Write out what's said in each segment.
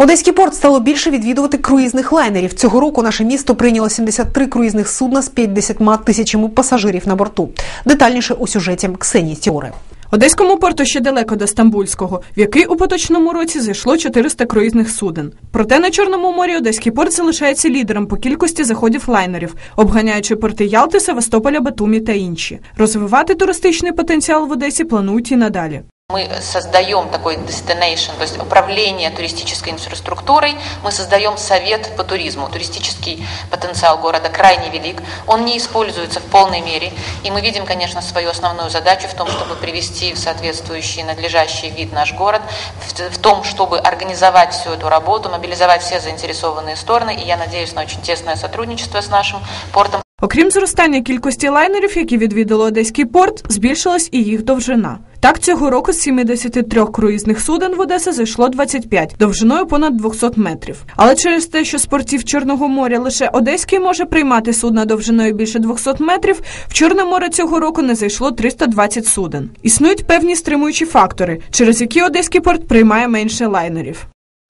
Одеський порт стало більше відвідувати круїзних лайнерів. Цього року наше місто прийняло 73 круїзних судна з 50 тисячами пасажирів на борту. Детальніше у сюжеті Ксенії Тіори. Одеському порту ще далеко до Стамбульського, в який у поточному році зайшло 400 круїзних суден. Проте на Чорному морі Одеський порт залишається лідером по кількості заходів лайнерів, обганяючи порти Ялти, Севастополя, Батумі та інші. Розвивати туристичний потенціал в Одесі планують і надалі. Мы создаем такой destination, то есть управление туристической инфраструктурой, мы создаем совет по туризму. Туристический потенциал города крайне велик, он не используется в полной мере, и мы видим, конечно, свою основную задачу в том, чтобы привести в соответствующий надлежащий вид наш город, в, в том, чтобы организовать всю эту работу, мобилизовать все заинтересованные стороны, и я надеюсь на очень тесное сотрудничество с нашим портом. Окрім зростання кількості лайнерів, які відвідали Одеський порт, збільшилась і їх довжина. Так, цього року з 73 круїзних суден в Одесу зайшло 25, довжиною понад 200 метрів. Але через те, що з портів Чорного моря лише Одеський може приймати судна довжиною більше 200 метрів, в Чорне море цього року не зайшло 320 суден. Існують певні стримуючі фактори, через які Одеський порт приймає менше лайнерів.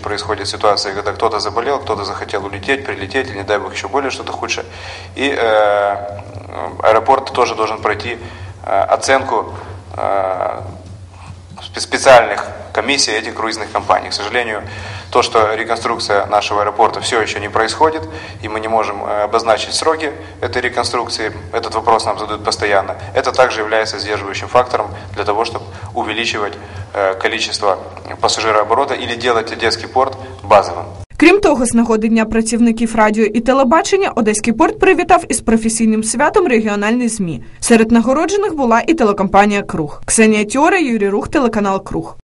Происходит ситуация, когда кто-то заболел, кто-то захотел улететь, прилететь, или, не дай бог, еще более что-то худшее. И э, аэропорт тоже должен пройти э, оценку э, специальных комиссий этих круизных компаний. К сожалению, то, что реконструкция нашего аэропорта все еще не происходит, и мы не можем э, обозначить сроки этой реконструкции, этот вопрос нам задают постоянно, это также является сдерживающим фактором для того, чтобы увеличивать э, количество пассажирооборота или делать Одесский порт базовым. Крім того, з нагоди дня працівників радіо і телебачення Одеський порт привітав із професійним святом регіональні змі. Серед нагороджених була і телекомпанія Круг. Ксенія Тьора, Юрій Рух, телеканал Круг.